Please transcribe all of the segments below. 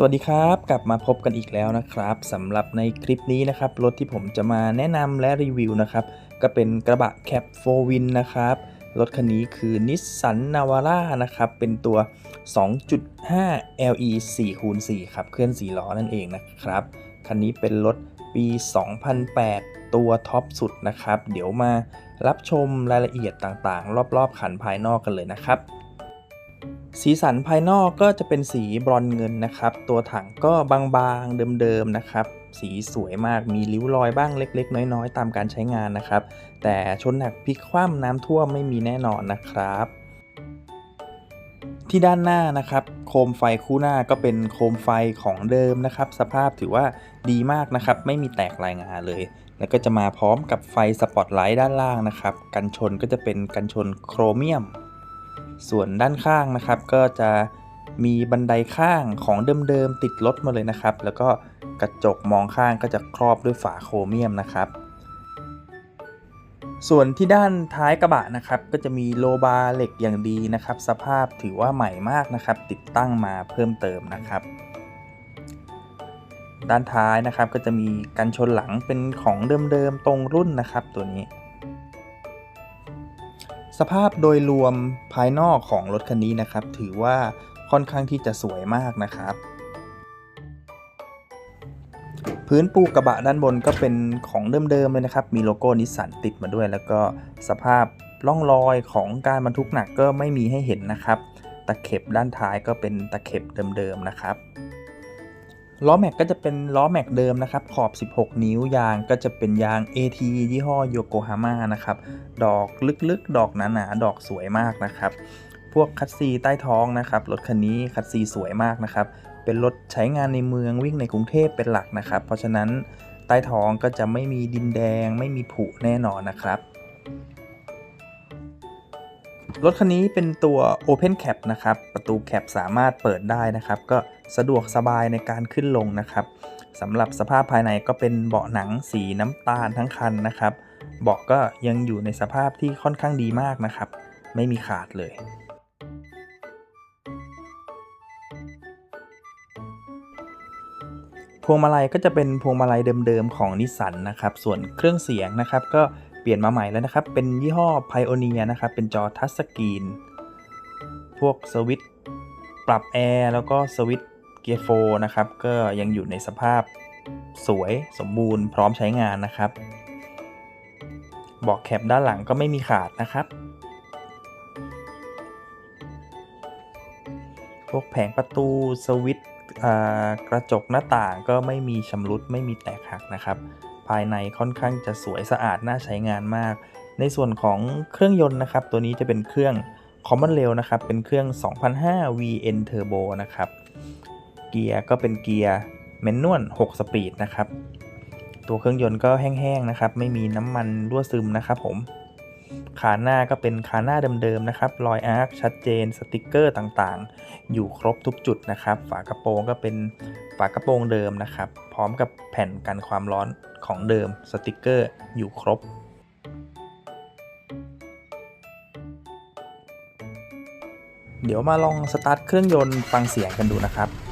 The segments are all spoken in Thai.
สวัสดีครับกลับมาพบกันอีกแล้วนะครับสำหรับในคลิปนี้นะครับรถที่ผมจะมาแนะนำและรีวิวนะครับก็เป็นกระบะแคป4 Win นะครับรถคันนี้คือ Nissan Navara นะครับเป็นตัว 2.5 LE 4คูณ4ครับเคลื่อน4ล้อนั่นเองนะครับคันนี้เป็นรถปี 2008 ตัวท็อปสุดนะครับ เดี๋ยวมารับชมรายละเอียดต่างๆ รอบๆขันภายนอกกันเลยนะครับ สีสันภายนอกก็จะเป็นสีบรอนเงินนะครับ ตัวถังก็บางๆเดิมๆนะครับ สีสวยมากมีริ้วรอยบ้างเล็ก ๆ น้อยๆ ตามการใช้งานนะครับ แต่ชนหนักพลิกคว่ำน้ำท่วมไม่มีแน่นอนนะครับที่ด้านหน้านะครับ โคมไฟคู่หน้าก็เป็นโคมไฟของเดิมนะครับ สภาพถือว่าดีมากนะครับ ไม่มีแตกรายงานเลย แล้วก็จะมาพร้อมกับไฟสปอตไลท์ด้านล่างนะครับ กันชนก็จะเป็นกันชนโครเมียม ส่วนด้านข้างนะครับก็จะมีบันไดข้างของเดิมๆติดรถมาเลยนะครับ แล้วก็กระจกมองข้างก็จะครอบด้วยฝาโครเมียมนะครับ ส่วนที่ด้านท้ายกระบะนะครับก็จะมีโลบาเหล็กอย่างดีนะครับ สภาพถือว่าใหม่มากนะครับ ติดตั้งมาเพิ่มเติมนะครับ ด้านท้ายนะครับก็จะมีกันชนหลังเป็นของเดิมๆตรงรุ่นนะครับตัวนี้ สภาพโดยรวมภายนอกของรถคันนี้นะครับ ถือว่าค่อนข้างที่จะสวยมากนะครับ พื้นปูกระบะด้านบนก็เป็นของเดิมๆเลยนะครับ มีโลโก้นิสสันติดมาด้วย แล้วก็สภาพร่องรอยของการบรรทุกหนักก็ไม่มีให้เห็นนะครับ ตะเข็บด้านท้ายก็เป็นตะเข็บเดิมๆนะครับ ล้อแม็กก็จะเป็นล้อแม็กเดิมนะครับ ขอบ 16 นิ้วยางก็จะเป็นยาง AT ยี่ห้อโยโกฮาม่านะครับ ดอกลึกๆ ดอกหนาๆ ดอกสวยมากนะครับ พวกคัตซีใต้ท้องนะครับ รถคันนี้คัตซีสวยมากนะครับ เป็นรถใช้งานในเมืองวิ่งในกรุงเทพเป็นหลักนะครับ เพราะฉะนั้นใต้ท้องก็จะไม่มีดินแดง ไม่มีผุแน่นอนนะครับรถคันนี้เป็นตัว Open Cap นะครับ ประตูแคปสามารถเปิดได้นะครับ ก็ สะดวกสบายในการขึ้นลงนะครับสำหรับสภาพภายในก็เป็นเบาะหนังสีน้ำตาลทั้งคันนะครับ เบาะก็ยังอยู่ในสภาพที่ค่อนข้างดีมากนะครับ ไม่มีขาดเลยพวงมาลัยก็จะเป็นพวงมาลัยเดิมๆของนิสสันนะครับ ส่วนเครื่องเสียงนะครับ ก็เปลี่ยนมาใหม่แล้วนะครับ เป็นยี่ห้อ Pioneer นะครับ เป็นจอทัชสกรีน พวกสวิตช์ปรับแอร์แล้วก็สวิต กียร์โฟนะครับ ก็ยังอยู่ในสภาพสวยสมบูรณ์พร้อมใช้งานนะครับเบาะแคปด้านหลังก็ไม่มีขาดนะครับ พวกแผงประตูสวิตช์กระจกหน้าต่างก็ไม่มีชำรุดไม่มีแตกหักนะครับ ภายในค่อนข้างจะสวยสะอาดน่าใช้งานมาก ในส่วนของเครื่องยนต์นะครับ ตัวนี้จะเป็นเครื่อง Common Rail นะครับ เป็นเครื่อง 2005 VN Turbo นะครับ เกียร์ก็เป็นเกียร์แมนนวล6สปีดนะครับ ตัวเครื่องยนต์ก็แห้งๆนะครับ ไม่มีน้ำมันรั่วซึมนะครับผมขาหน้าก็เป็นขาหน้าเดิมๆนะครับ รอยอาร์คชัดเจน สติกเกอร์ต่างๆ อยู่ครบทุกจุดนะครับ ฝากระโปรงก็เป็นฝากระโปรงเดิมนะครับ พร้อมกับแผ่นกันความร้อนของเดิม สติกเกอร์อยู่ครบ เดี๋ยวมาลองสตาร์ทเครื่องยนต์ฟังเสียงกันดูนะครับ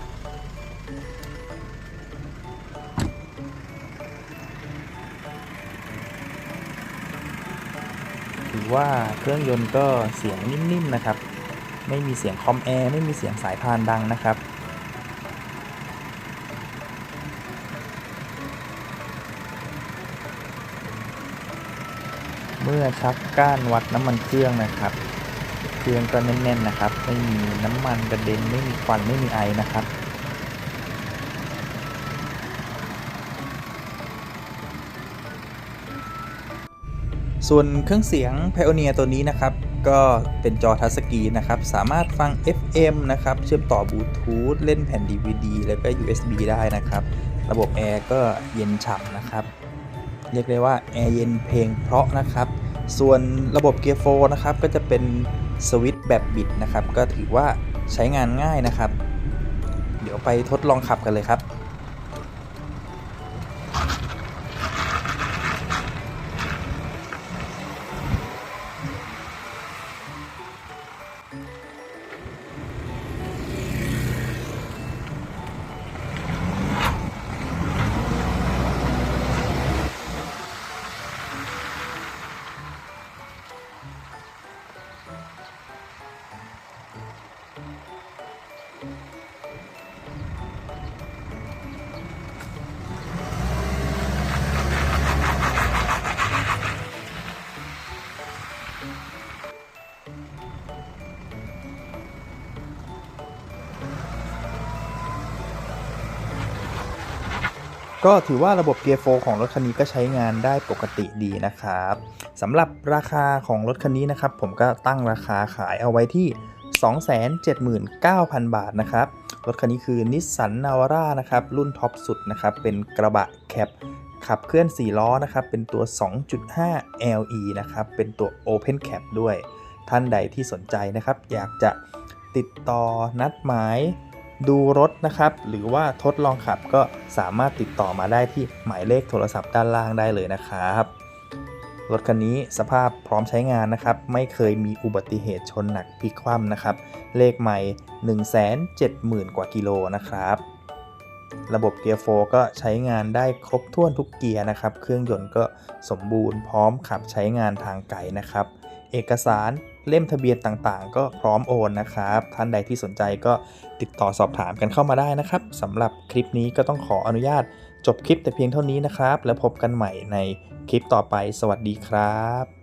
ว่าเครื่องยนต์ก็เสียงนิ่มๆนะครับ ไม่มีเสียงคอมแอร์ไม่มีเสียงสายพานดังนะครับเมื่อชักก้านวัดน้ำมันเครื่องนะครับ เครื่องก็แน่นๆนะครับ ไม่มีน้ำมันกระเด็นไม่มีควันไม่มีไอนะครับ ส่วนเครื่องเสียง Pioneer ตัวนี้นะครับ ก็เป็นจอทัชสกรีนนะครับ สามารถฟัง FM นะครับ เชื่อมต่อบลูทูธเล่นแผ่น DVD แล้วก็ USB ได้นะครับ ระบบแอร์ก็เย็นฉ่ำนะครับ เรียกได้ว่าแอร์เย็นเพลงเพราะนะครับ ส่วนระบบเกียร์โฟนะครับ ก็จะเป็นสวิตช์แบบบิดนะครับ ก็ถือว่าใช้งานง่ายนะครับ เดี๋ยวไปทดลองขับกันเลยครับ ก็ถือว่าระบบเกียร์โฟร์ของรถคันนี้ก็ใช้งานได้ปกติดีนะครับสำหรับราคาของรถคันนี้นะครับ ผมก็ตั้งราคาขายเอาไว้ที่ 279,000 บาทนะครับ รถคันนี้คือนิสสันนาวาร่านะครับ รุ่นท็อปสุดนะครับ เป็นกระบะแคปขับเคลื่อน 4 ล้อนะครับ เป็นตัว 2.5 LE นะครับ เป็นตัว Open Cap ด้วย ท่านใดที่สนใจนะครับ อยากจะติดต่อนัดหมาย ดูรถนะครับ หรือว่าทดลองขับก็สามารถติดต่อมาได้ที่หมายเลขโทรศัพท์ด้านล่างได้เลยนะครับรถคันนี้สภาพพร้อมใช้งานนะครับ ไม่เคยมีอุบัติเหตุชนหนักพลิกคว่ำนะครับ เลขใหม่ 170,000 กว่ากิโลนะครับ ระบบเกียร์โฟร์ก็ใช้งานได้ครบถ้วนทุกเกียร์นะครับ เครื่องยนต์ก็สมบูรณ์พร้อมขับใช้งานทางไกลนะครับ เอกสาร เล่มทะเบียนต่างๆ ก็พร้อมโอนนะครับ ท่านใดที่สนใจก็ติดต่อสอบถามกันเข้ามาได้นะครับสำหรับคลิปนี้ก็ต้องขออนุญาตจบคลิปแต่เพียงเท่านี้นะครับ แล้วพบกันใหม่ในคลิปต่อไป สวัสดีครับ